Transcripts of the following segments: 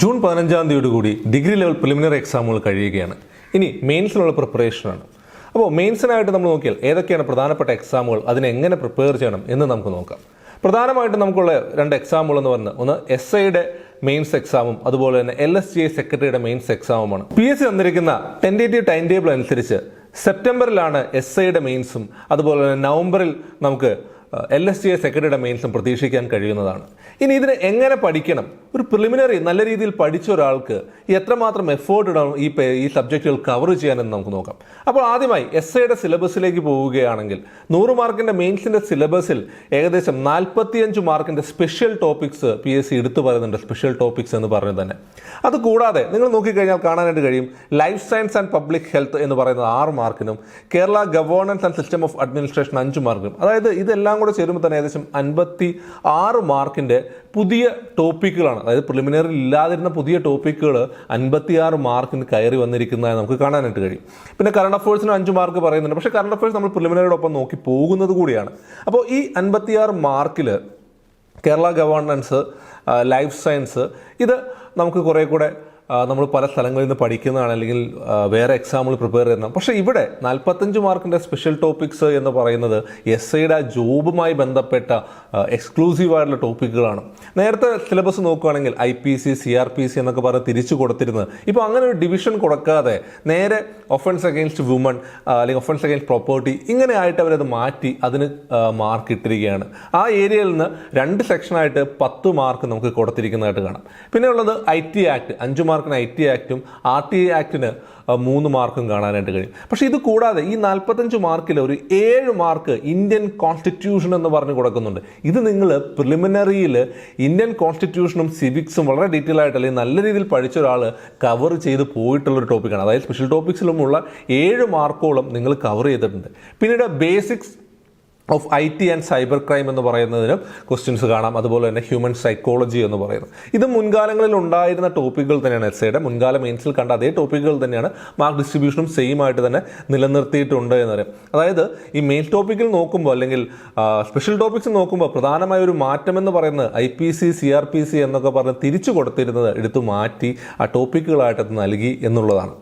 June പതിനഞ്ചാം തീയതിയോടുകൂടി കൂടി degree level preliminary എക്സാമുകൾ കഴിയുകയാണ്. ഇനി മെയിൻസിനുള്ള പ്രിപ്പറേഷനാണ് അപ്പോൾ മെയിൻസിനായിട്ട് നമ്മൾ നോക്കിയാൽ ഏതൊക്കെയാണ് പ്രധാനപ്പെട്ട എക്സാമുകൾ അതിനെ എങ്ങനെ പ്രിപ്പയർ ചെയ്യണം എന്ന് നമുക്ക് നോക്കാം. പ്രധാനമായിട്ടും നമുക്കുള്ള രണ്ട് എക്സാമുകൾ എന്ന് പറഞ്ഞാൽ ഒന്ന് എസ് ഐയുടെ മെയിൻസ് എക്സാമും അതുപോലെ തന്നെ എൽ എസ് ജി ഐ സെക്രട്ടറിയുടെ മെയിൻസ് എക്സാമുമാണ്. പി എസ് സി തന്നിരിക്കുന്ന ടെന്റേറ്റീവ് ടൈം ടേബിൾ അനുസരിച്ച് സെപ്റ്റംബറിലാണ് എസ് ഐയുടെ മെയിൻസും അതുപോലെ തന്നെ നവംബറിൽ നമുക്ക് എൽ എസ് ജി എ സെക്രട്ടറിയുടെ മെയിൻസും പ്രതീക്ഷിക്കാൻ കഴിയുന്നതാണ്. ഇനി ഇതിന് എങ്ങനെ പഠിക്കണം? ഒരു പ്രിലിമിനറി നല്ല രീതിയിൽ പഠിച്ച ഒരാൾക്ക് എത്രമാത്രം എഫേർട്ട് ഇടണം ഈ ഈ സബ്ജക്റ്റുകൾ കവർ ചെയ്യാനെന്ന് നമുക്ക് നോക്കാം. അപ്പോൾ ആദ്യമായി എസ് ഐയുടെ സിലബസിലേക്ക് പോവുകയാണെങ്കിൽ നൂറ് മാർക്കിന്റെ മെയിൻസിന്റെ സിലബസിൽ ഏകദേശം നാൽപ്പത്തിയഞ്ച് മാർക്കിന്റെ special topics P S C എടുത്തു പറയുന്നുണ്ട്. സ്പെഷ്യൽ ടോപ്പിക്സ് എന്ന് പറഞ്ഞു തന്നെ. അതുകൂടാതെ നിങ്ങൾ നോക്കിക്കഴിഞ്ഞാൽ കാണാനായിട്ട് കഴിയും life science and public health എന്ന് പറയുന്നത് ആറ് മാർക്കിനും Kerala governance and system of administration അഞ്ച് മാർക്കിനും. അതായത് ഇതെല്ലാം കൂടെ ചേരുമ്പോൾ തന്നെ ഏകദേശം അൻപത്തി ആറ് മാർക്കിന്റെ പുതിയ ടോപ്പിക്കുകളാണ്. അതായത് പ്രിലിമിനറി ഇല്ലാതിരുന്ന പുതിയ ടോപ്പിക്കുകൾ അൻപത്തിയാറ് മാർക്കിന് കയറി വന്നിരിക്കുന്നതായി നമുക്ക് കാണാനായിട്ട് കഴിയും. പിന്നെ കറണ്ട് അഫയേഴ്സിന് അഞ്ച് മാർക്ക് പറയുന്നുണ്ട്. പക്ഷേ കറണ്ട് അഫയേഴ്സ് നമ്മൾ പ്രിലിമിനറിയോടൊപ്പം നോക്കി പോകുന്നത് കൂടിയാണ്. അപ്പോൾ ഈ അൻപത്തിയാറ് മാർക്കിൽ കേരള ഗവേണൻസ് ലൈഫ് സയൻസ് ഇത് നമുക്ക് കുറേ കൂടെ നമ്മൾ പല സ്ഥലങ്ങളിൽ നിന്ന് പഠിക്കുന്നതാണ് അല്ലെങ്കിൽ വേറെ എക്സാമ്പിൾ പ്രിപ്പയർ ചെയ്യുന്ന പക്ഷേ ഇവിടെ നാൽപ്പത്തഞ്ച് മാർക്കിന്റെ സ്പെഷ്യൽ ടോപ്പിക്സ് എന്ന് പറയുന്നത് എസ് ഐയുടെ ജോബുമായി ബന്ധപ്പെട്ട എക്സ്ക്ലൂസീവ് ആയിട്ടുള്ള ടോപ്പിക്കുകളാണ് നേരത്തെ സിലബസ് നോക്കുകയാണെങ്കിൽ I P C C R P C എന്നൊക്കെ പറഞ്ഞ് തിരിച്ചു കൊടുത്തിരുന്നത്. ഇപ്പോൾ അങ്ങനെ ഒരു ഡിവിഷൻ കൊടുക്കാതെ നേരെ ഒഫൻസ് അഗെയിൻസ്റ്റ് വുമൺ അല്ലെങ്കിൽ ഒഫൻസ് അഗെയിൻസ്റ്റ് പ്രോപ്പർട്ടി ഇങ്ങനെ ആയിട്ട് അവരത് മാറ്റി അതിന് മാർക്ക് ഇട്ടിരിക്കുകയാണ്. ആ ഏരിയയിൽ നിന്ന് രണ്ട് സെക്ഷനായിട്ട് പത്ത് മാർക്ക് നമുക്ക് കൊടുത്തിരിക്കുന്നതായിട്ട് കാണാം. പിന്നെയുള്ളത് ഐ ടി ആക്ട് അഞ്ച് മാർക്കിന് ഐ ടി ആക്റ്റും ആർ ടി ആക്ടിന് മൂന്ന് മാർക്കും കാണാനായിട്ട് കഴിയും. പക്ഷേ ഇത് കൂടാതെ ഈ നാൽപ്പത്തഞ്ച് മാർക്കിൽ ഒരു ഏഴ് മാർക്ക് ഇന്ത്യൻ കോൺസ്റ്റിറ്റ്യൂഷൻ എന്ന് പറഞ്ഞ് കൊടുക്കുന്നുണ്ട്. ഇത് നിങ്ങൾ പ്രിലിമിനറിയിൽ ഇന്ത്യൻ കോൺസ്റ്റിറ്റ്യൂഷനും സിവിക്സും വളരെ ഡീറ്റെയിൽ ആയിട്ട് അല്ലെങ്കിൽ നല്ല രീതിയിൽ പഠിച്ച ഒരാൾ കവർ ചെയ്ത് പോയിട്ടുള്ളൊരു ടോപ്പിക്കാണ്. അതായത് സ്പെഷ്യൽ ടോപ്പിക്സിലുമുള്ള ഏഴ് മാർക്കോളം നിങ്ങൾ കവർ ചെയ്തിട്ടുണ്ട്. പിന്നീട് basics of I T and cyber crime എന്ന് പറയുന്നതിനും ക്വസ്റ്റ്യൻസ് കാണാം. അതുപോലെ തന്നെ ഹ്യൂമൻ സൈക്കോളജി എന്ന് പറയുന്നത് ഇത് മുൻകാലങ്ങളിൽ ഉണ്ടായിരുന്ന ടോപ്പിക്കുകൾ തന്നെയാണ് എസ് ഐയുടെ മുൻകാല മെയിൻസിൽ കണ്ട അതേ ടോപ്പിക്കുകൾ തന്നെയാണ് മാർക്ക് ഡിസ്ട്രിബ്യൂഷനും സെയിം ആയിട്ട് തന്നെ നിലനിർത്തിയിട്ടുണ്ട് എന്ന് പറയും. അതായത് ഈ മെയിൻ ടോപ്പിക്കിൽ നോക്കുമ്പോൾ അല്ലെങ്കിൽ സ്പെഷ്യൽ ടോപ്പിക്സ് നോക്കുമ്പോൾ പ്രധാനമായ ഒരു മാറ്റം എന്ന് പറയുന്നത് I P C C R P C എന്നൊക്കെ പറഞ്ഞ് തിരിച്ചു കൊടുത്തിരുന്നത് എടുത്തു മാറ്റി ആ ടോപ്പിക്കുകളായിട്ട് നൽകി എന്നുള്ളതാണ്.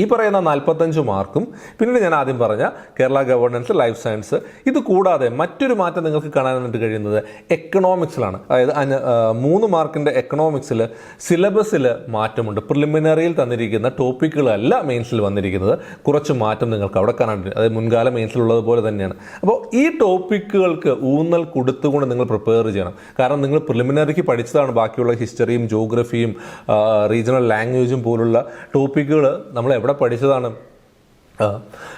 ഈ പറയുന്ന നാൽപ്പത്തഞ്ച് മാർക്കും പിന്നീട് ഞാൻ ആദ്യം പറഞ്ഞ കേരള ഗവേണൻസ് ലൈഫ് സയൻസ് ഇത് കൂടാതെ മറ്റൊരു മാറ്റം നിങ്ങൾക്ക് കാണാനായിട്ട് കഴിയുന്നത് എക്കണോമിക്സിലാണ് അതായത് മൂന്ന് മാർക്കിന്റെ എക്കണോമിക്സിൽ സിലബസിൽ മാറ്റമുണ്ട്. പ്രിലിമിനറിയിൽ തന്നിരിക്കുന്ന ടോപ്പിക്കുകളല്ല മെയിൻസിൽ വന്നിരിക്കുന്നത്. കുറച്ച് മാറ്റം നിങ്ങൾക്ക് അവിടെ കാണാൻ അതായത് മുൻകാല മെയിൻസിലുള്ളത് പോലെ തന്നെയാണ്. അപ്പോൾ ഈ ടോപ്പിക്കുകൾക്ക് ഊന്നൽ കൊടുത്തുകൊണ്ട് നിങ്ങൾ പ്രിപ്പയർ ചെയ്യണം. കാരണം നിങ്ങൾ പ്രിലിമിനറിക്ക് പഠിച്ചതാണ് ബാക്കിയുള്ള ഹിസ്റ്ററിയും ജോഗ്രഫിയും റീജിയണൽ ലാംഗ്വേജും പോലുള്ള ടോപ്പിക്കുകൾ നമ്മൾ എവിടെ പഠിച്ചതാണ്?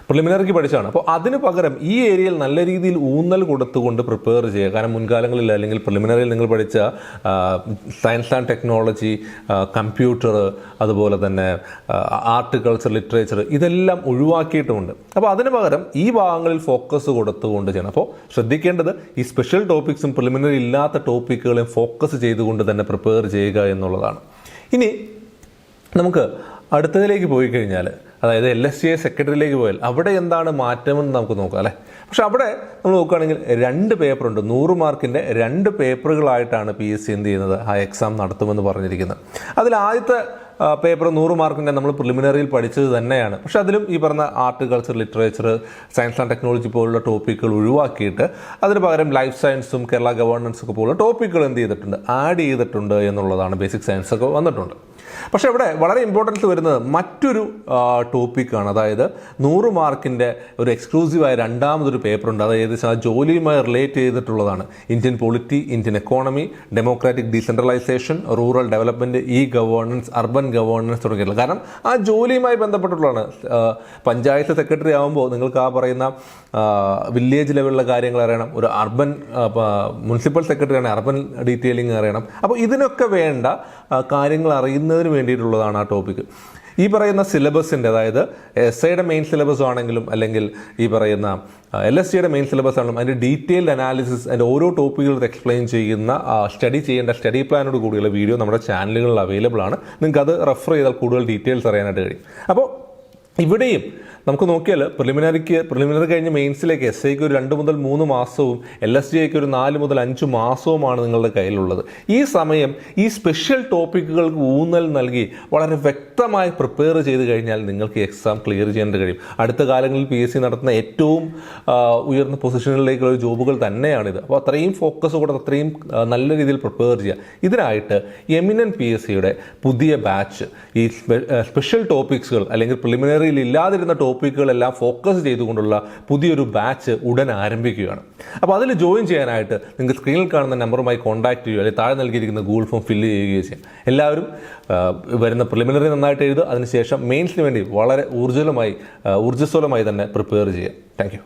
പ്രിലിമിനറിക്ക് പഠിച്ചതാണ്. അപ്പോൾ അതിന് പകരം ഈ ഏരിയയിൽ നല്ല രീതിയിൽ ഊന്നൽ കൊടുത്തുകൊണ്ട് പ്രിപ്പയർ ചെയ്യുക. കാരണം മുൻകാലങ്ങളിൽ അല്ലെങ്കിൽ പ്രിലിമിനറിയിൽ നിങ്ങൾ പഠിച്ച സയൻസ് ആൻഡ് ടെക്നോളജി കമ്പ്യൂട്ടർ അതുപോലെ തന്നെ ആർട്ട് കൾച്ചർ ലിറ്ററേച്ചർ ഇതെല്ലാം ഒഴിവാക്കിയിട്ടുമുണ്ട്. അപ്പോൾ അതിന് പകരം ഈ ഭാഗങ്ങളിൽ ഫോക്കസ് കൊടുത്തുകൊണ്ട് ചെയ്യണം. അപ്പോൾ ശ്രദ്ധിക്കേണ്ടത് ഈ സ്പെഷ്യൽ ടോപ്പിക്സും പ്രിലിമിനറി ഇല്ലാത്ത ടോപ്പിക്കുകളെയും ഫോക്കസ് ചെയ്തുകൊണ്ട് തന്നെ പ്രിപ്പയർ ചെയ്യുക എന്നുള്ളതാണ്. ഇനി നമുക്ക് അടുത്തതിലേക്ക് പോയി കഴിഞ്ഞാൽ അതായത് എൽ എസ് സി ഐ സെക്രട്ടറിയിലേക്ക് പോയാൽ അവിടെ എന്താണ് മാറ്റമെന്ന് നമുക്ക് നോക്കാം അല്ലേ? പക്ഷെ അവിടെ നമ്മൾ നോക്കുകയാണെങ്കിൽ രണ്ട് പേപ്പറുണ്ട് നൂറ് മാർക്കിന്റെ രണ്ട് പേപ്പറുകളായിട്ടാണ് പി എസ് സി എന്ത് ചെയ്യുന്നത്? ആ എക്സാം നടത്തുമെന്ന് പറഞ്ഞിരിക്കുന്നത്. അതിൽ ആദ്യത്തെ പേപ്പർ നൂറ് മാർക്കിന്റെ നമ്മൾ പ്രിലിമിനറിയിൽ പഠിച്ചത് തന്നെയാണ്. പക്ഷെ അതിലും ഈ പറഞ്ഞ art culture literature science and technology പോലുള്ള ടോപ്പിക്കുകൾ ഒഴിവാക്കിയിട്ട് അതിന് പകരം ലൈഫ് സയൻസും കേരള ഗവേണൻസ് ഒക്കെ പോലുള്ള ടോപ്പിക്കുകൾ എന്ത് ചെയ്തിട്ടുണ്ട്? ആഡ് ചെയ്തിട്ടുണ്ട് എന്നുള്ളതാണ് ബേസിക് സയൻസ് ഒക്കെ വന്നിട്ടുണ്ട്. പക്ഷേ ഇവിടെ വളരെ ഇമ്പോർട്ടൻസ് വരുന്നത് മറ്റൊരു ടോപ്പിക്കാണ് അതായത് നൂറ് മാർക്കിന്റെ ഒരു എക്സ്ക്ലൂസീവായ രണ്ടാമതൊരു പേപ്പറുണ്ട് അത് ഏകദേശം ആ ജോലിയുമായി റിലേറ്റ് ചെയ്തിട്ടുള്ളതാണ്. Indian polity Indian economy democratic decentralisation rural development e governance urban governance തുടങ്ങിയിട്ടുള്ള. കാരണം ആ ജോലിയുമായി ബന്ധപ്പെട്ടിട്ടുള്ളതാണ്. പഞ്ചായത്ത് സെക്രട്ടറി ആകുമ്പോൾ നിങ്ങൾക്ക് ആ പറയുന്ന വില്ലേജ് ലെവലിലെ കാര്യങ്ങൾ അറിയണം. ഒരു അർബൻ മുനിസിപ്പൽ സെക്രട്ടറി ആണ് അർബൻ ഡീറ്റെയിലിംഗ് അറിയണം. അപ്പോൾ ഇതിനൊക്കെ വേണ്ട കാര്യങ്ങൾ അറിയുന്നതിന് വേണ്ടിയിട്ടുള്ളതാണ് ആ ടോപ്പിക്ക് ഈ പറയുന്ന സിലബസിന്റെ അതായത് എസ് ഐയുടെ മെയിൻ സിലബസ് ആണെങ്കിലും അല്ലെങ്കിൽ ഈ പറയുന്ന എൽ എസ് സിയുടെ മെയിൻ സിലബസ് ആണെങ്കിലും അതിന്റെ ഡീറ്റെയിൽഡ് അനാലിസിസ് അതിന്റെ ഓരോ ടോപ്പിക്കുകളും എക്സ്പ്ലെയിൻ ചെയ്യുന്ന സ്റ്റഡി ചെയ്യേണ്ട സ്റ്റഡി പ്ലാനോട് കൂടിയുള്ള വീഡിയോ നമ്മുടെ ചാനലുകളിൽ അവൈലബിൾ ആണ്. നിങ്ങൾക്ക് അത് റെഫർ ചെയ്താൽ കൂടുതൽ ഡീറ്റെയിൽസ് അറിയാനായിട്ട് കഴിയും. അപ്പോൾ ഇവിടെയും നമുക്ക് നോക്കിയാൽ പ്രിലിമിനറിക്ക് പ്രിലിമിനറി കഴിഞ്ഞ് മെയിൻസിലേക്ക് എസ് ഐക്ക് ഒരു രണ്ട് മുതൽ മൂന്ന് മാസവും എൽ എസ് ഡി ഐക്ക് ഒരു നാല് മുതൽ അഞ്ച് മാസവുമാണ് നിങ്ങളുടെ കയ്യിലുള്ളത്. ഈ സമയം ഈ സ്പെഷ്യൽ ടോപ്പിക്കുകൾക്ക് ഊന്നൽ നൽകി വളരെ വ്യക്തമായി പ്രിപ്പയർ ചെയ്ത് കഴിഞ്ഞാൽ നിങ്ങൾക്ക് എക്സാം ക്ലിയർ ചെയ്യാൻ കഴിയും. അടുത്ത കാലങ്ങളിൽ പി എസ് സി നടത്തുന്ന ഏറ്റവും ഉയർന്ന പൊസിഷനിലേക്കുള്ള ജോബുകൾ തന്നെയാണിത് അപ്പോൾ അത്രയും ഫോക്കസ് കൂടെ അത്രയും നല്ല രീതിയിൽ പ്രിപ്പയർ ചെയ്യുക. ഇതിനായിട്ട് എമിനൻ പി എസ് സിയുടെ പുതിയ ബാച്ച് ഈ സ്പെഷ്യൽ ടോപ്പിക്സുകൾ അല്ലെങ്കിൽ പ്രിലിമിനറിയിൽ ഇല്ലാതിരുന്ന ടോപ്പിക്കുകളെല്ലാം ഫോക്കസ് ചെയ്തുകൊണ്ടുള്ള പുതിയൊരു ബാച്ച് ഉടൻ ആരംഭിക്കുകയാണ്. അപ്പോൾ അതിൽ ജോയിൻ ചെയ്യാനായിട്ട് നിങ്ങൾക്ക് സ്ക്രീനിൽ കാണുന്ന നമ്പറുമായി കോൺടാക്ട് ചെയ്യുക അല്ലെങ്കിൽ താഴെ നൽകിയിരിക്കുന്ന ഗൂഗിൾ ഫോം ഫില്ല് ചെയ്യുകയോ ചെയ്യാം. എല്ലാവരും വരുന്ന പ്രിലിമിനറി നന്നായിട്ട് എഴുതുക അതിനുശേഷം മെയിൻസിന് വേണ്ടി വളരെ ഊർജലമായി ഊർജസ്വലമായി തന്നെ പ്രിപ്പയർ ചെയ്യുക. താങ്ക്